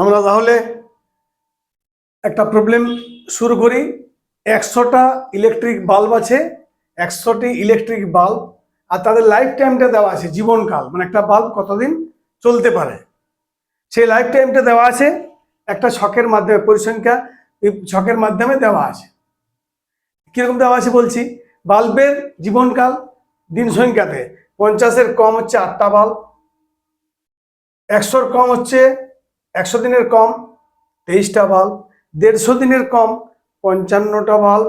আমরা তাহলে একটা প্রবলেম শুরু করি। একশোটা ইলেকট্রিক বাল্ব আছে, একশোটি ইলেকট্রিক বাল্ব আর তাদের লাইফ টাইমটা দেওয়া আছে জীবনকাল। মানে একটা বাল্ব কতদিন চলতে পারে? সেই লাইফ টাইমটা দেওয়া আছে, একটা ছকের মাধ্যমে, পরিসংখ্যা ছকের মাধ্যমে দেওয়া আছে। কীরকম দেওয়া আছে বলছি? বাল্বের জীবনকাল দিন সংখ্যাতে। পঞ্চাশের কম হচ্ছে আটটা বাল্ব একশোর কম হচ্ছে একশো দিনের কম, তেইশটা বাল্ব, দেড়শো দিনের কম, পঞ্চান্নটা বাল্ব।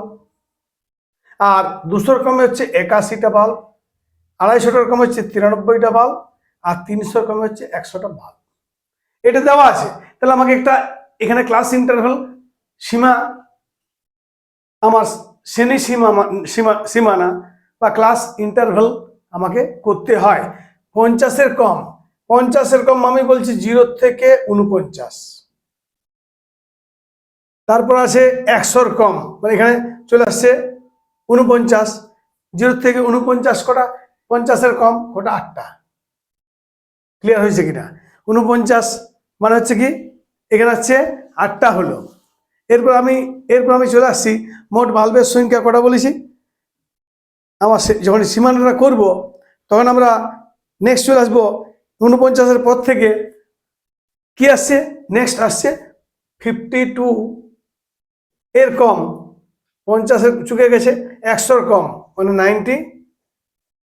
আর দুশোর কমে হচ্ছে একাশিটা বাল্ব, আড়াইশোটার কমে হচ্ছে তিরানব্বইটা বাল্ব, আর তিনশোর কমে হচ্ছে একশোটা বাল্ব। এটা দেওয়া আছে। তাহলে আমাকে একটা এখানে ক্লাস ইন্টারভেল সীমা, আমার শ্রেণি সীমা সীমা, সীমানা বা ক্লাস ইন্টারভেল আমাকে করতে হয়। পঞ্চাশের কম পঞ্চাশের এরকম আমি বলছি জিরো থেকে উনপঞ্চাশ তারপর আছে একশোর কম মানে এখানে চলে আসছে উনপঞ্চাশ জিরো থেকে উনপঞ্চাশ কটা? পঞ্চাশের কম কটা? আটটা। ক্লিয়ার হয়েছে কিনা? উনপঞ্চাশ মানে হচ্ছে কি? এখানে হচ্ছে আটটা হলো। এরপর আমি এরপর আমি চলে আসছি, মোট বাল্বের সংখ্যা কটা বলেছি? আমার যখন সীমানাটা করব, তখন আমরা নেক্সট চলে আসব উনপঞ্চাশের পর থেকে কি আসছে? নেক্সট আসছে ফিফটি টু এর কম, পঞ্চাশের চুকে গেছে একশোর কম মানে নাইনটি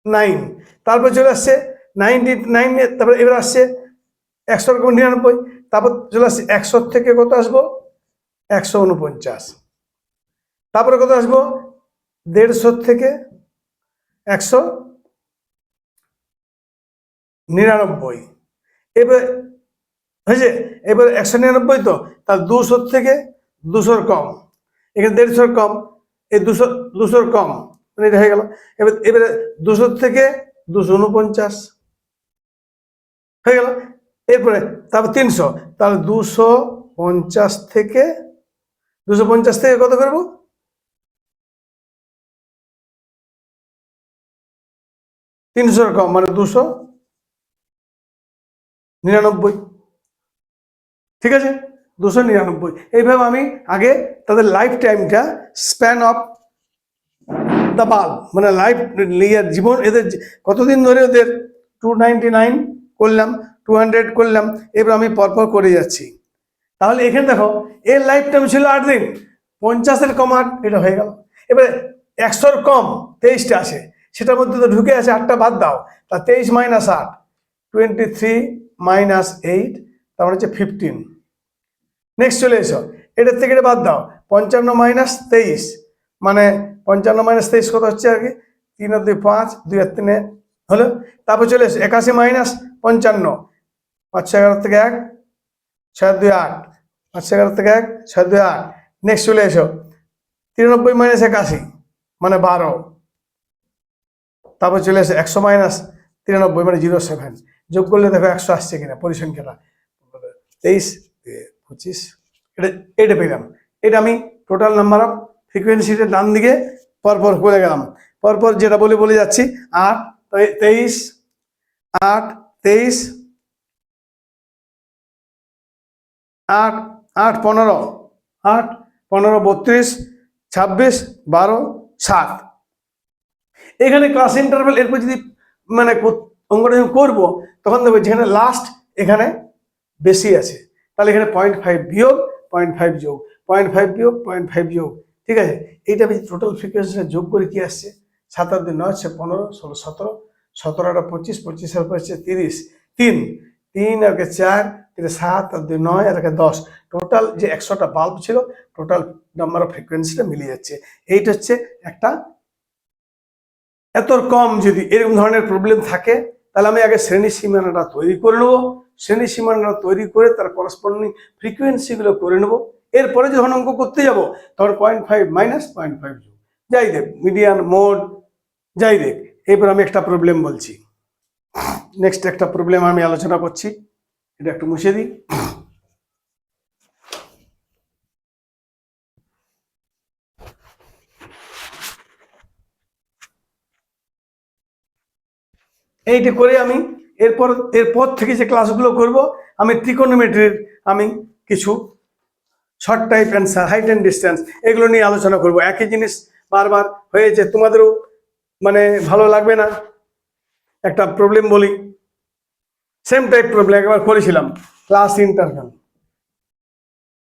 নাইন তারপর চলে আসছে নাইনটি নাইন তারপর এবার আসছে একশোর কম নিরানব্বই। তারপর চলে আসছে একশোর থেকে কত আসব? একশো উনপঞ্চাশ তারপরে কত আসব? দেড়শোর থেকে একশো নিরানব্বই। এবার, হয়েছে? এবার একশো নিরানব্বই তো? তার দুশোর থেকে দুশোর কম। এখানে দেড়শোর কম, এই দুশো, দুশোর কম। মানে এটা হয়ে গেল। এবার, এবারে দুশোর থেকে দুশো উনপঞ্চাশ। হয়ে গেল? এরপরে, তারপর তিনশো। তাহলে দুশো পঞ্চাশ থেকে, দুশো পঞ্চাশ থেকে কত করব? তিনশোর কম মানে দুশো নিরানব্বই। ঠিক আছে? দুশো নিরানব্বই। এইভাবে আমি আগে তাদের লাইফ টাইমটা স্প্যান অফ দ্য বাল্ব মানে লাইফ ইয়ার জীবন, এদের কতদিন ধরে ওদের টু নাইন করলাম টু হান্ড্রেড করলাম, এবার আমি পরপর করে যাচ্ছি। তাহলে এখানে দেখো, এর লাইফ টাইম ছিল আট দিন। পঞ্চাশের কম আট এটা হয়ে গেল। এবারে একশোর কম, তেইশটা আছে। সেটার মধ্যে তো ঢুকে আছে আটটা বাদ দাও। তা তেইশ মাইনাস আট টোয়েন্টি থ্রি মাইনাস এইট তার হচ্ছে ফিফটিন নেক্সট চলে এসো। এটার থেকে এটা বাদ দাও। পঞ্চান্ন মাইনাস তেইশ মানে পঞ্চান্ন মাইনাস তেইশ কত হচ্ছে আর কি? তিন দুই পাঁচ, দুই আর তিনে হলো। তারপর চলে এসো। একাশি মাইনাস পঞ্চান্ন পাঁচশো এগারো থেকে এক, ছয় দুই আট পাঁচশো এগারো থেকে এক, ছয় দুই আট। নেক্সট চলে এসো। তিরানব্বই মাইনাস একাশি মানে বারো। তারপর চলে এসো। একশো মাইনাস তিরানব্বই মানে জিরো সেভেন যোগ করলে দেখো একশো আসছে কিনা পরিসংখ্যাটা তেইশ পঁচিশ, এটা এটা পেলাম। এটা আমি টোটাল নাম্বার অফ ফ্রিকোয়েন্সিটা ডান দিকে পরপর করে গেলাম। পরপর যেটা বলে বলে যাচ্ছি, আট তেইশ আট তেইশ, আট আট, পনেরো আট, পনেরো, বত্রিশ, ছাব্বিশ, বারো, সাত। এখানে ক্লাস ইন্টারভেল এরপর যদি মানে অঙ্কটা যখন করব, তখন দেখব যেখানে লাস্ট এখানে বেশি আছে। তাহলে এখানে পয়েন্ট ফাইভ বিয়োগ পয়েন্ট ফাইভ যোগ। পয়েন্ট ফাইভ বিয়োগ পয়েন্ট ফাইভ যোগ। ঠিক আছে? এইটা আমি টোটাল ফ্রিকোয়েন্সিটা যোগ করে কি আসছে? সাত আর দুই নয় হচ্ছে পনেরো, ষোলো, সতেরো। সতেরো আর পঁচিশ পঁচিশের পর হচ্ছে তিরিশ। তিন। তিন আর চার, তিন সাত আর দুই নয়, আর দশ। টোটাল যে একশোটা বাল্ব ছিল টোটাল নাম্বার অফ ফ্রিকোয়েন্সিটা মিলে যাচ্ছে। এইটা হচ্ছে একটা, এত কম যদি এরকম ধরনের প্রবলেম থাকে তাহলে আমি আগে শ্রেণি সীমানাটা তৈরি করে নেব। শ্রেণি সীমানাটা তৈরি করে তার করসপন্ডিং ফ্রিকুয়েন্সিগুলো করে নেব। এরপরে যখন অঙ্ক করতে যাব, তখন point five minus point five যোগ। যাই দেখ মিডিয়ান মোড যাই দেখ। এরপর আমি একটা প্রবলেম বলছি। নেক্সট একটা প্রবলেম আমি আলোচনা করছি। এটা একটু মুছে দিই। এইটা করে আমি এরপর এরপর থেকে যে ক্লাসগুলো করব, আমি ত্রিকোণমিতির আমি কিছু short type answer height and distance এগুলো নিয়ে আলোচনা করব। একই জিনিস বারবার হয়েছে তোমাদেরও মানে ভালো লাগবে না। একটা প্রবলেম বলি। সেম টাইপ প্রবলেম একবার করেছিলাম। ক্লাস ইন্টারভ্যাল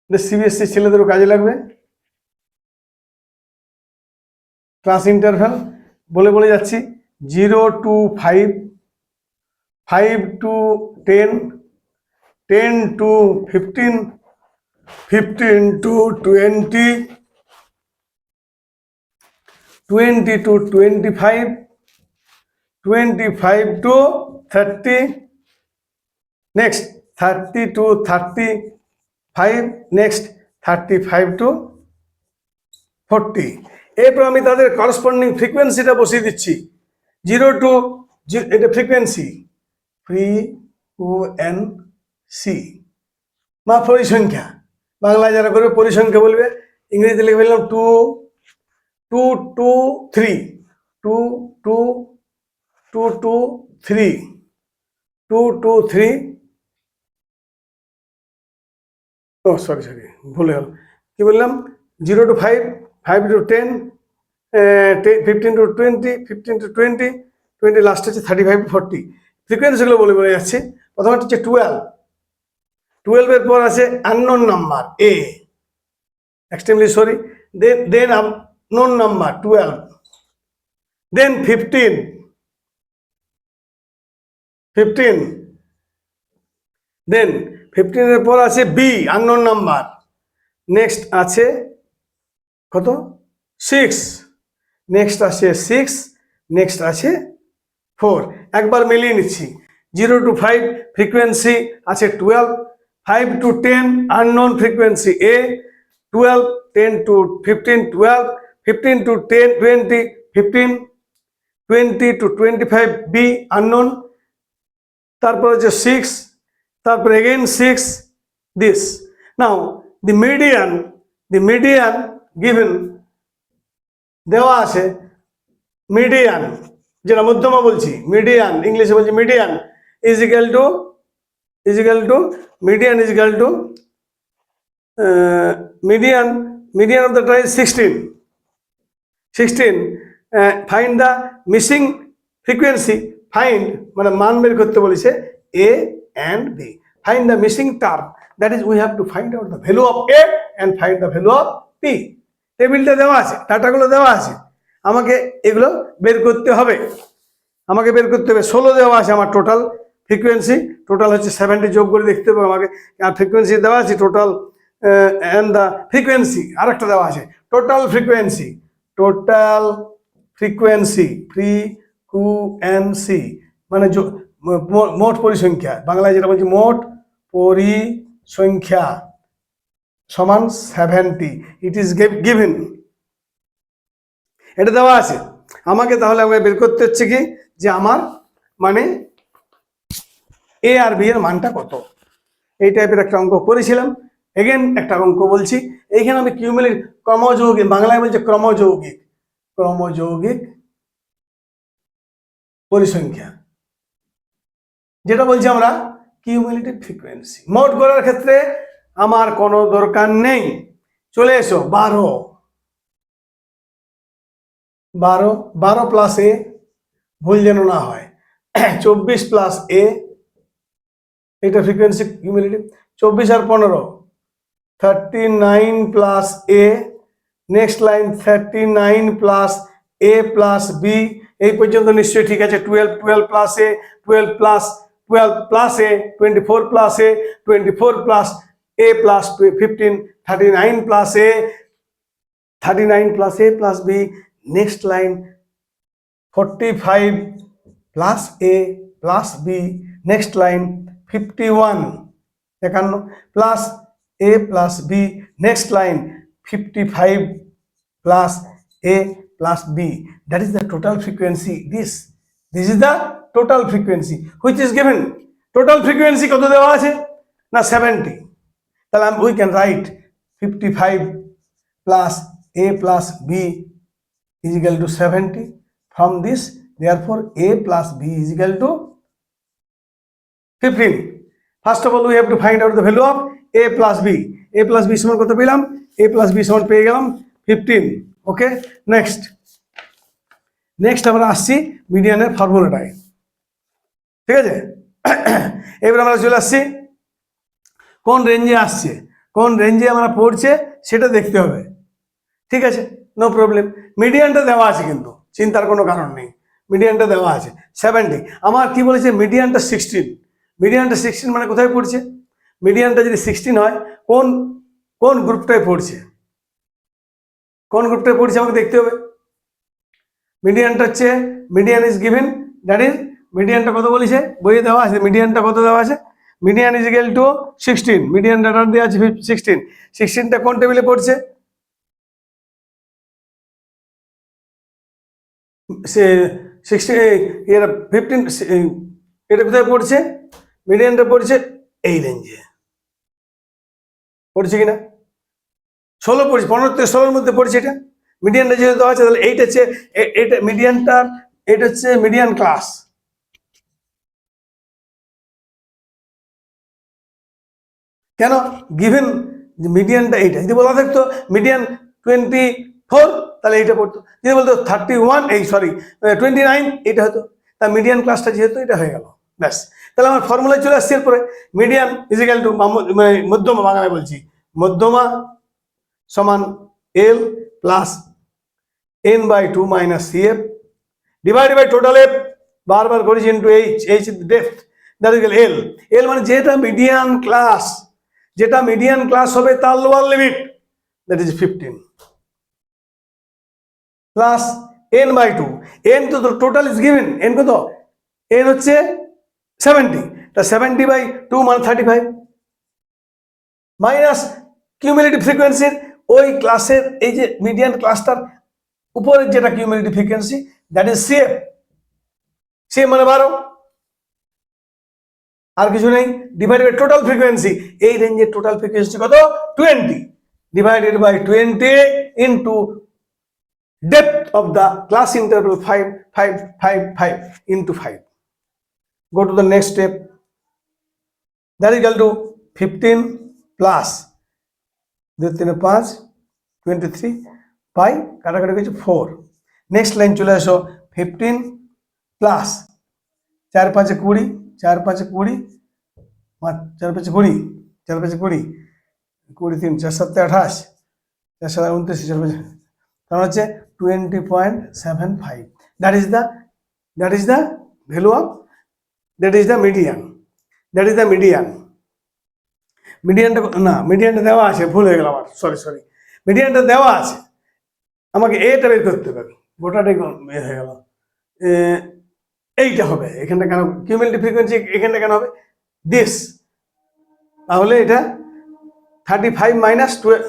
সিবিএসসি ছেলেদেরও কাজে লাগবে। ক্লাস ইন্টারভ্যাল বলে বলে যাচ্ছি। Zero to five five to ten ten to fifteen fifteen to twenty twenty to twenty five twenty five to thirty next thirty to thirty five next thirty five to forty এরপর আমি তাদের corresponding ফ্রিকোয়েন্সিটা বসিয়ে দিচ্ছি। Zero to এটা frequency frequency বা পরিসংখ্যা। বাংলায় যারা করবে পরিসংখ্যা বলবে, ইংরেজিতে লিখে ফেললাম two two two three two two two two three two two three ও সরি সরি ভুলে গেল। কি বললাম? Zero to five five to ten fifteen to twenty fifteen to twenty twenty last হচ্ছে থার্টি ফাইভ ফোরটি ফ্রিকোয়েন্সিগুলো বলে বলে যাচ্ছে। প্রথমে হচ্ছে টুয়েলভ টুয়েলভের পর আছে unknown number A extremely sorry then then known number twelve then fifteen fifteen then ফিফটিনের পর আছে বি আননোন নাম্বার নেক্সট আছে কত? সিক্স নেক্সট আছে সিক্স নেক্সট আছে ফোর একবার মিলিয়ে নিচ্ছি। জিরো টু ফাইভ ফ্রিকোয়েন্সি আছে twelve, five to ten unknown frequency A, twelve, ten to fifteen, twelve, fifteen to ten, twenty, fifteen, twenty to twenty five B unknown, তারপর হচ্ছে six, তারপরে again six, this. Now, the median the median given দেওয়া আছে median. যেটা মধ্যমা বলছি median ইংলিশে বলছি median is equal to is equal to median is equal to median median of the try sixteen sixteen find the missing frequency find মানে মান বের করতে বলেছে A and B find the missing term that is we have to find out the value of A and find the value of B টেবিলটা দেওয়া আছে ডাটাগুলো দেওয়া আছে। আমাকে এগুলো বের করতে হবে। আমাকে বের করতে হবে। ষোলো দেওয়া আছে আমার টোটাল ফ্রিকোয়েন্সি টোটাল হচ্ছে সেভেন্টি যোগ করে দেখতে হবে আমাকে। আর ফ্রিকোয়েন্সি দেওয়া আছে টোটাল অ্যান্ড দ্য ফ্রিকোয়েন্সি আরেকটা দেওয়া আছে। Total frequency total frequency frequency মানে মোট পরিসংখ্যা। বাংলায় যেটা বলছি, মোট পরিসংখ্যা সমান সেভেন্টি ইট ইজ গিভেন এটা দেওয়া আছে। আমাকে তাহলে আমাকে বের করতে হচ্ছে কি? যে আমার মানে এ আর বি এর মানটা কত? এই টাইপের একটা অঙ্ক করেছিলাম। এগেন একটা অঙ্ক বলছি। এইখানে আমি কিউমেলির ক্রমযৌগিক, বাংলায় বলছে ক্রমযৌগিক। ক্রমযৌগিক পরিসংখ্যা। যেটা বলছি আমরা কিউমুলেটিভ ফ্রিকোয়েন্সি মোট করার ক্ষেত্রে আমার কোনো দরকার নেই। চলে এসো, বারো বারো বারো প্লাস এ ভুল যেন না হয়। চব্বিশ প্লাস এ এটা ফ্রিকোয়েন্সি কিউমুলেটিভ চব্বিশ আর পনেরো thirty nine plus A next line thirty nine plus A plus B এই পর্যন্ত নিশ্চয়ই ঠিক আছে। Twelve twelve plus A twelve plus twelve plus A twenty four plus A twenty four plus A plus fifteen thirty nine plus A thirty nine plus A plus B next line forty five plus A plus B next line fifty one একান্ন plus A plus B next line fifty five plus A plus B. That is the total frequency. This, this is the total frequency which is given. Total frequency কত দেওয়া আছে না 70 তাহলে আমি we can write 55 plus A plus B is equal to 70 from this, therefore, A plus B is equal to fifteen first of all we have to find out the value of A plus B A plus B সমান কত পেলাম? এ plus B সমান পেয়ে গেলাম fifteen okay next next আমরা আসছি মিডিয়ানের ফর্মুলাটায় ঠিক আছে? এবার আমরা চলে আসছি। কোন রেঞ্জে আসছে? কোন রেঞ্জে আমরা পড়ছে? সেটা দেখতে হবে। ঠিক আছে? নো প্রবলেম মিডিয়ানটা দেওয়া আছে কিন্তু, চিন্তার কোনো কারণ নেই। মিডিয়ানটা দেওয়া আছে। সেভেন্টি আমার কি বলেছে? মিডিয়ানটা সিক্সটিন মিডিয়ানটা সিক্সটিন মানে কোথায় পড়ছে? মিডিয়ানটা যদি সিক্সটিন হয়, কোন কোন গ্রুপটায় পড়ছে? কোন গ্রুপটায় পড়ছে আমাকে দেখতে হবে। মিডিয়ানটা হচ্ছে median is given that is মিডিয়ানটা কত বলেছে? বইয়ে দেওয়া আছে। মিডিয়ানটা কত দেওয়া আছে? Median is equal to sixteen median data দেওয়া আছে সিক্সটিন সিক্সটিনটা কোন টেবিলে পড়ছে? সে সিক্সটি এর ফিফটিন এটা কোথায় পড়ছে? মিডিয়ানটা পড়ছে এই রেঞ্জে পড়ছে কিনা? ষোলো পড়ছে, পনেরো থেকে ষোলোর মধ্যে পড়ছে এটা। মিডিয়ানটা যেহেতু আছে, তাহলে এইটা হচ্ছে এটা মিডিয়ানটার এটা হচ্ছে মিডিয়ান ক্লাস কেন? গিভেন মিডিয়ানটা এইটা। যদি বলা থাকতো মিডিয়ান টোয়েন্টি ফোর তাহলে এইটা পড়তো। যদি বলতো থার্টি ওয়ান এই সরি টোয়েন্টি নাইন এটা হতো। তা মিডিয়ান ক্লাসটা যেহেতু এটা হয়ে গেল। ব্যাস। তাহলে আমার ফর্মুলায় চলে আসছে এরপরে। মিডিয়ান ইজিক্যাল টু মানে মধ্যমা বাংলায় বলছি। মধ্যমা সমান L plus N by two minus C F divide by total F বারবার করেছি into H H depth that is L L মানে যেটা মিডিয়ান ক্লাস যেটা মিডিয়ান ক্লাস হবে তার lower limit that is fifteen plus N by two N তো total is given N কত? N হচ্ছে সেভেন্টি তা সেভেন্টি বাই টু মানে থার্টি ফাইভ মাইনাস কিউমিলেটিভ ফ্রিকোয়েন্সির ওই ক্লাসের এই যে মিডিয়ান ক্লাসটার উপরের যেটা cumulative frequency that is CF CF মানে বারো। আর কিছু নেই। ডিভাইডেড বাই টোটাল ফ্রিকোয়েন্সি এই রেঞ্জের টোটাল ফ্রিকোয়েন্সি কত? Twenty divided by twenty into depth of the class interval 5 5 5 5 into 5 go to the next step. That is equal to 15 plus দুই তিনে পাঁচ টোয়েন্টি থ্রি পাই কাটাকাটি হয়েছে ফোর নেক্সট লাইন চলে আসো ফিফটিন প্লাস চার পাঁচে কুড়ি, চার পাঁচে কুড়ি পাঁচ চার পাঁচে কুড়ি, চার পাঁচে কুড়ি কুড়ি তিন, চার সাতে আঠাশ, চার সাত উনত্রিশ, চার পাঁচে হচ্ছে twenty point seven five that is the that is the value of that is the median that is the median মিডিয়ানটা না মিডিয়ানটা দেওয়া আছে, ভুল হয়ে গেল আমার সরি সরি মিডিয়ানটা দেওয়া আছে, আমাকে এটা বের করতে হবে। গোটাটাই এ হয়ে গেল। এইটা হবে, এখানটা কেন কিউমিলিটি ফ্রিকোয়েন্সি এখানটা কেন হবে? দিস তাহলে এটা থার্টি ফাইভ মাইনাস টুয়েলভ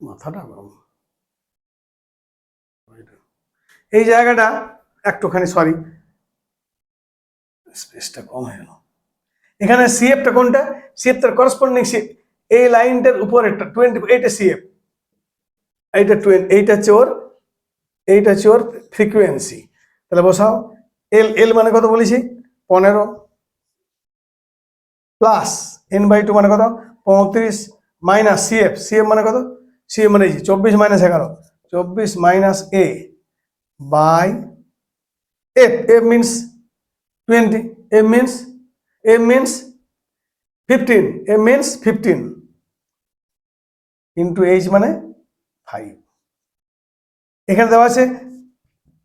মাথাটা গরম। এই জায়গাটা একটুখানি সরি স্পেসটা কম হয়ে গেল। এখানে সিএফটা কোনটা? সিএফটার করসপন্ডিং সিএফ এই লাইনটার উপর একটা টোয়েন্টি এইটা সিএফ এইটা টোয়েন্টি এইটা হচ্ছে ওর, এইটা হচ্ছে ওর ফ্রিকুয়েন্সি তাহলে বসাও এল এল মানে কত বলেছি? পনেরো। প্লাস এন বাই টু মানে কত? পঁয়ত্রিশ। মাইনাস সিএফ সিএফ মানে কত? সিএফ মানে চব্বিশ মাইনাস এগারো, চব্বিশ minus A by F F means twenty F means F means fifteen F means fifteen into H মানে ফাইভ এখানে দেওয়া আছে,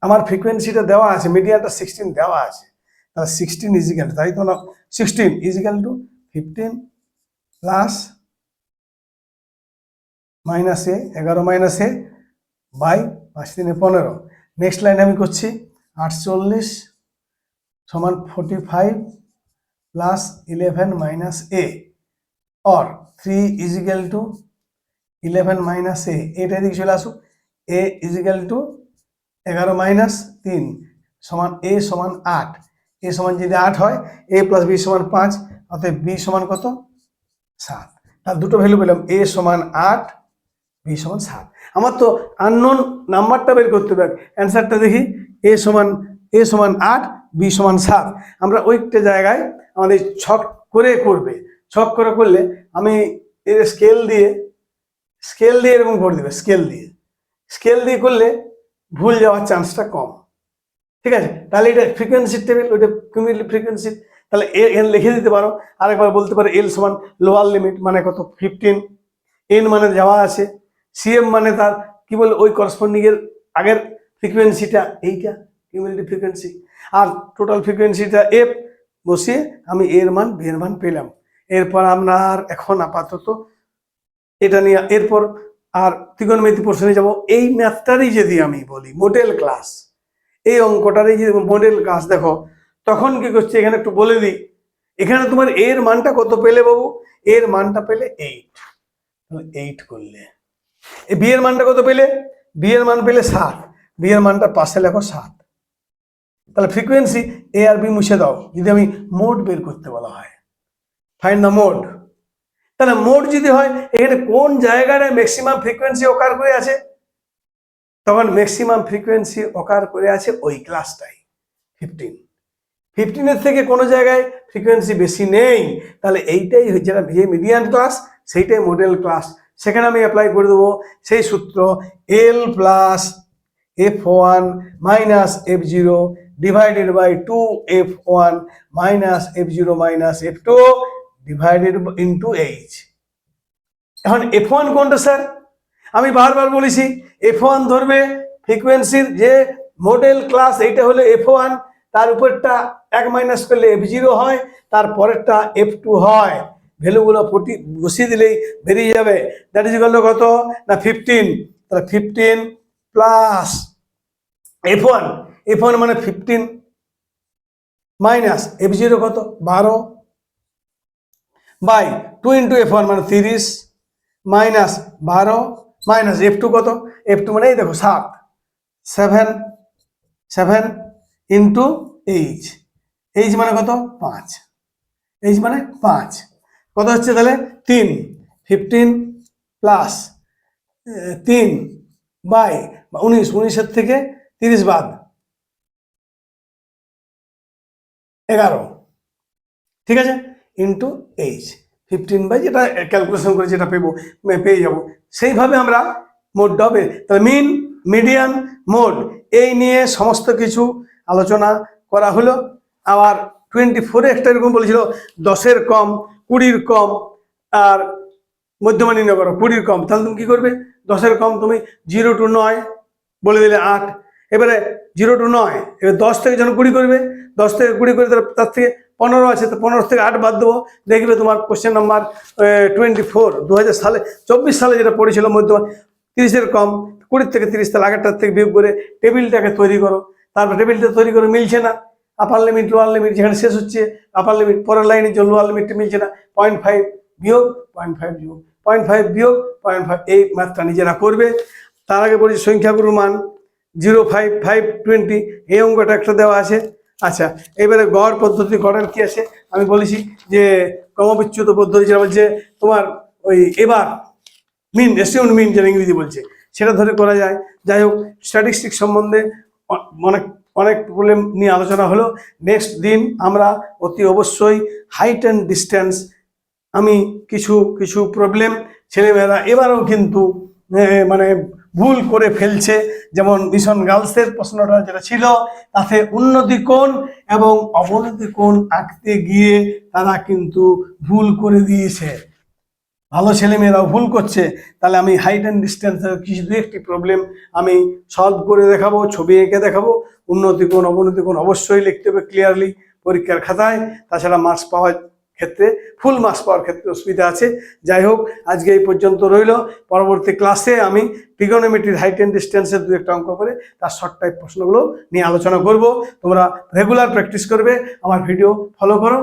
আমার ফ্রিকোয়েন্সিটা দেওয়া আছে মিডিয়াটা সিক্সটিন দেওয়া আছে। তাহলে সিক্সটিন ইজিক্যাল তাই তো না? Sixteen is equal to fifteen plus minus A এগারো মাইনাস এ বাই পাঁচ তিনে পনেরো। নেক্সট লাইন আমি করছি, আটচল্লিশ সমান forty five plus eleven minus A or three is equal to eleven minus A এটা এদিকে চলে আসুক। এ ইজিক্যাল টু এগারো মাইনাস তিন সমান এ সমান আট। এ সমান যদি আট হয় এ প্লাস বি সমান পাঁচ, অতএব বি সমান কত? সাত। তার দুটো ভ্যালু পেলাম। এ সমান আট বি সমান সাত। আমার তো আননোন নাম্বারটা বের করতে হবে। অ্যান্সারটা দেখি। এ সমান এ সমান আট বি সমান সাত। আমরা ওইটা জায়গায় আমাদের ছক করে করবে। ছক করে করলে আমি এর স্কেল দিয়ে স্কেল দিয়ে এরকম করে দেবে স্কেল দিয়ে। স্কেল দিয়ে করলে ভুল যাওয়ার চান্সটা কম। ঠিক আছে? তাহলে এটা ফ্রিকোয়েন্সির টেবিল ওইটা কিউমিলি ফ্রিকোয়েন্সি তাহলে এ এন লিখে দিতে পারো। আরেকবার বলতে পারো এল সমান লোয়ার লিমিট মানে কত? ফিফটিন এন মানে যাওয়া আছে। সিএম মানে তার কি বলে ওই করসপন্ডিং এর আগের ফ্রিকোয়েন্সিটা এইটা কিউমিলিটি ফ্রিকোয়েন্সি আর টোটাল ফ্রিকোয়েন্সিটা এফ বসিয়ে আমি এর মান বি এর মান পেলাম। এরপর আর এখন আপাতত এটা নিয়ে এরপর আর ত্রিকোণমিতি প্রশ্নে যাব। এই ম্যাথটারই যদি আমি বলি মডেল ক্লাস এই অঙ্কটারই যদি মডেল ক্লাস দেখো, তখন কি করছে, এখানে একটু বলে দিই। এখানে তোমার এর মানটা কত পেলে বাবু? এর মানটা পেলে এইট এইট করলে। এই বি এর মানটা কত পেলে? বিয়ের মান পেলে সাত। বিয়ের মানটা পাশে লেখো সাত। তাহলে ফ্রিকোয়েন্সি এ আর বি মুছে দাও, যদি আমি মোড বের করতে বলা হয়। ফাইন দ্য মোড তাহলে মোড যদি হয়, এখানে কোন জায়গায় ম্যাক্সিমাম ফ্রিকোয়েন্সি অকার করে আছে? তখন ম্যাক্সিমাম ফ্রিকোয়েন্সি অকার করে আছে ওই ক্লাসটাই ফিফটিন ফিফটিনের থেকে কোনো জায়গায় ফ্রিকোয়েন্সি বেশি নেই। তাহলে এইটাই যেটা যে মিডিয়ান ক্লাস সেইটাই মডেল ক্লাস সেখানে আমি অ্যাপ্লাই করে দেবো। সেই সূত্র L plus F one minus F zero divided by two F one minus F zero minus F two divided into H এখন এফ ওয়ান কোনটা স্যার আমি বারবার বলেছি এফ ওয়ান ধরবে ফ্রিকোয়েন্সির যে মডেল ক্লাস এইটা হলো এফ ওয়ান তার উপরটা এক মাইনাস করলে এফ জিরো হয়, তার পরেরটা এফ টু হয়। ভ্যালুগুলো ফোর্টি বসিয়ে দিলেই বেরিয়ে যাবে। দ্যাট ইজ গেল কত? না ফিফটিন তাহলে fifteen plus F one F one মানে ফিফটিন মাইনাস এফ জিরো কত? বারো। By two into F one মানে তিরিশ। মাইনাস বারো। মাইনাস এফ টু কত? এফ টু মানে এই দেখো, সাত। Seven seven into H H মানে কত? পাঁচ। এইচ মানে পাঁচ। কত হচ্ছে তাহলে? তিন। ফিফটিন প্লাস তিন বাই বা উনিশ, উনিশের থেকে তিরিশ বাদ। এগারো। ঠিক আছে? ইন্টু এইচ ফিফটিন বাই যেটা ক্যালকুলেশন করে যেটা পেবো পেয়ে যাব। সেইভাবে আমরা মোডটা হবে। তাহলে মিন মিডিয়ান মোড এই নিয়ে সমস্ত কিছু আলোচনা করা হলো। আবার টোয়েন্টি ফোরে একটা এরকম বলেছিল, দশের কম কুড়ির কম আর মধ্যমানি নগর কুড়ির কম। তাহলে তুমি কি করবে? দশের কম তুমি জিরো টু নয় বলে দিলে আট। এবারে জিরো টু নয়, এবার দশ থেকে যখন কুড়ি করবে, দশ থেকে কুড়ি করে তার- তার থেকে পনেরো আছে, তো পনেরো থেকে আট বাদ দেবো। দেখবে তোমার কোশ্চেন নাম্বার টোয়েন্টি ফোর দু হাজার সালে, চব্বিশ সালে যেটা পড়েছিল মধ্যমান তিরিশের কম, কুড়ির থেকে তিরিশ, তাহলে আগেরটার থেকে বিয়োগ করে টেবিলটাকে তৈরি করো। তারপর টেবিলটা তৈরি করে মিলছে না। আপার লিমিট লোয়ার লিমিট যেখানে শেষ হচ্ছে আপার লিমিট পরের লাইনে যে লোয়ার লিমিটটা মিলছে না পয়েন্ট ফাইভ বিয়োগ পয়েন্ট ফাইভ বিয়োগ পয়েন্ট ফাইভ বিয়োগ পয়েন্ট ফাইভ এই ম্যাথটা নিজেরা করবে। তার আগে বলছি সংখ্যাগুরু মান জিরো ফাইভ ফাইভ টোয়েন্টি এই অঙ্কটা একটা দেওয়া আছে। আচ্ছা এবারে গড় পদ্ধতি গড়ের কি আছে? আমি বলেছি যে ক্রমবিচ্যুত পদ্ধতি যেটা বলছে, তোমার ওই এবার মিন এসিউন মিন যেটা ইংরেজি বলছে, সেটা ধরে করা যায়। যাই হোক স্ট্যাটিস্টিক সম্বন্ধে অনেক অনেক প্রবলেম নিয়ে আলোচনা হলো। নেক্সট দিন আমরা অতি অবশ্যই হাইট অ্যান্ড ডিস্টেন্স আমি কিছু কিছু প্রবলেম ছেলেমেয়েরা এবারও কিন্তু মানে ভুল করে ফেলছে। যেমন মিশন গার্লসের প্রশ্নটা যেটা ছিল, তাতে উন্নতি কোণ এবং অবনতি কোণ আঁকতে গিয়ে তারা কিন্তু ভুল করে দিয়েছে। ভালো ছেলেমেয়েরাও ভুল করছে, তাহলে আমি হাইট অ্যান্ড ডিস্টেন্সের কিছু দু একটি প্রবলেম আমি সলভ করে দেখাবো, ছবি এঁকে দেখাবো। উন্নতি কোণ অবনতি কোণ অবশ্যই লিখতে হবে ক্লিয়ারলি পরীক্ষার খাতায়। তাছাড়া মার্কস পাওয়ার ক্ষেত্রে ফুল মার্কস পাওয়ার ক্ষেত্রে অসুবিধা আছে। যাই হোক, আজকে এই পর্যন্ত রইল। পরবর্তী ক্লাসে আমি ট্রিগোনোমেট্রির হাইট অ্যান্ড ডিস্টেন্সের দু একটা অঙ্ক করে তার শর্ট টাইপ প্রশ্নগুলো নিয়ে আলোচনা করব। তোমরা রেগুলার প্র্যাকটিস করবে। আমার ভিডিও ফলো করো।